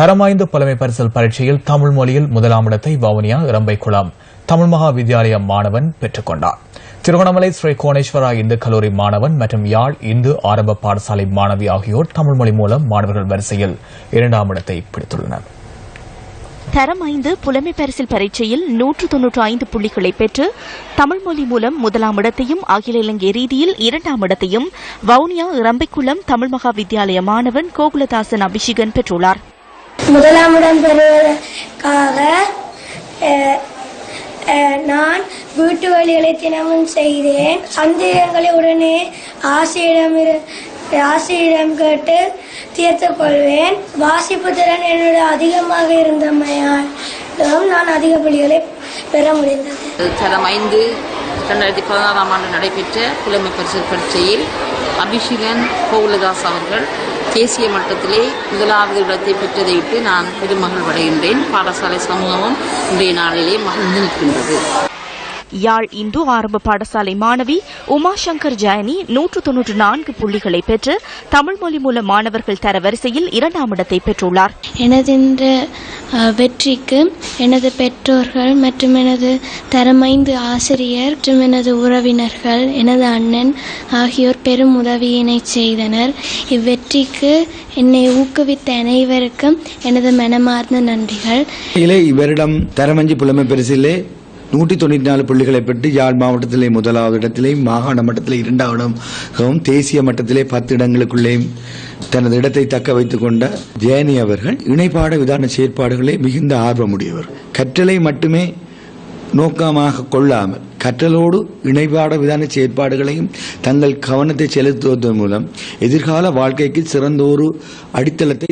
தரமாய்ந்த புலமை பரிசல் பரீட்சையில் தமிழ் மொழியில் முதலாம் இடத்தை வவுனியா இரம்பைக்குளம் தமிழ் மகா வித்யாலய மாணவன் பெற்றுக் கொண்டார். திருவண்ணாமலை ஸ்ரீ கோணேஸ்வரா இந்து கல்லூரி மாணவன் மற்றும் யாழ் இந்து ஆரம்ப பாடசாலை மாணவி ஆகியோர் தமிழ் மொழி மூலம் மாணவர்கள் வரிசையில் இரண்டாம் இடத்தை பிடித்துள்ளனர். தரம் ஐந்து புலமை பரிசில் பரீட்சையில் நூற்று தொன்னூற்று ஐந்து புள்ளிகளை பெற்று தமிழ் மொழி மூலம் முதலாம் இடத்தையும் அகில இலங்கை ரீதியில் இரண்டாம் இடத்தையும் வவுனியா இரம்பைக்குளம் தமிழ் மகா வித்யாலய மாணவன் கோகுலதாசன் அபிஷேகன் பெற்றுள்ளார். முதலாம் இடம் பெறுவதற்காக நான் வீட்டு வேலைகளை தினமும் செய்தேன். சந்தேகங்களை உடனே ஆசிரியிடம் இரு- ஆசிரியரிடம் கேட்டு தீர்த்துக் கொள்வேன். வாசிப்பு திறன் என்னோட அதிகமாக இருந்தமையாலும் நான் அதிக புள்ளிகளை பெற முடிந்தது. தரம் ஐந்து ரெண்டாயிரத்தி பதினாறாம் ஆண்டு நடைபெற்ற புலமை பரிசு பரீட்சையில் அபிஷேகன் கோகுலதாஸ் அவர்கள் தேசிய மட்டத்திலே முதலாவது இடத்தை பெற்றதையிட்டு நான் பெருமகிழ்வடைகின்றேன் பாடசாலை சமூகமும் இன்றைய நாளிலே மகிழ்ந்து நிற்கின்றது. யாழ் இந்து ஆரம்ப பாடசாலை மாணவி உமாசங்கர் ஜானி நூற்று தொன்னூற்று நான்கு புள்ளிகளை பெற்று தமிழ் மொழி மூல மாணவர்கள் தரவரிசையில் இரண்டாம் இடத்தை பெற்றுள்ளார். எனது வெற்றிக்கு எனது பெற்றோர்கள் மற்றும் எனது தரமைந்து ஆசிரியர் மற்றும் எனது உறவினர்கள் எனது அண்ணன் ஆகியோர் பெரும் உதவியினை செய்தனர். இவ்வெற்றிக்கு என்னை ஊக்குவித்த அனைவருக்கும் எனது மனமார்ந்த நன்றிகள். இவரிடம் தரமஞ்சி புலமை பரிசிலே நூற்றி தொண்ணூற்றி நாலு புள்ளிகளை பெற்று யாழ் மாவட்டத்திலே முதலாவது இடத்திலேயும் மாகாண மட்டத்திலே இரண்டாவது இடமாகவும் தேசிய மட்டத்திலே பத்து இடங்களுக்குள்ளேயும் தனது இடத்தை தக்க வைத்துக் கொண்ட ஜெயனி அவர்கள் இணைப்பாட விதான செயற்பாடுகளே மிகுந்த ஆர்வமுடையவர். கற்றலை மட்டுமே நோக்கமாக கொள்ளாமல் கற்றலோடு இணைப்பாட விதான செயற்பாடுகளையும் தங்கள் கவனத்தை செலுத்துவதன் மூலம் எதிர்கால வாழ்க்கைக்கு சிறந்த ஒரு அடித்தளத்தை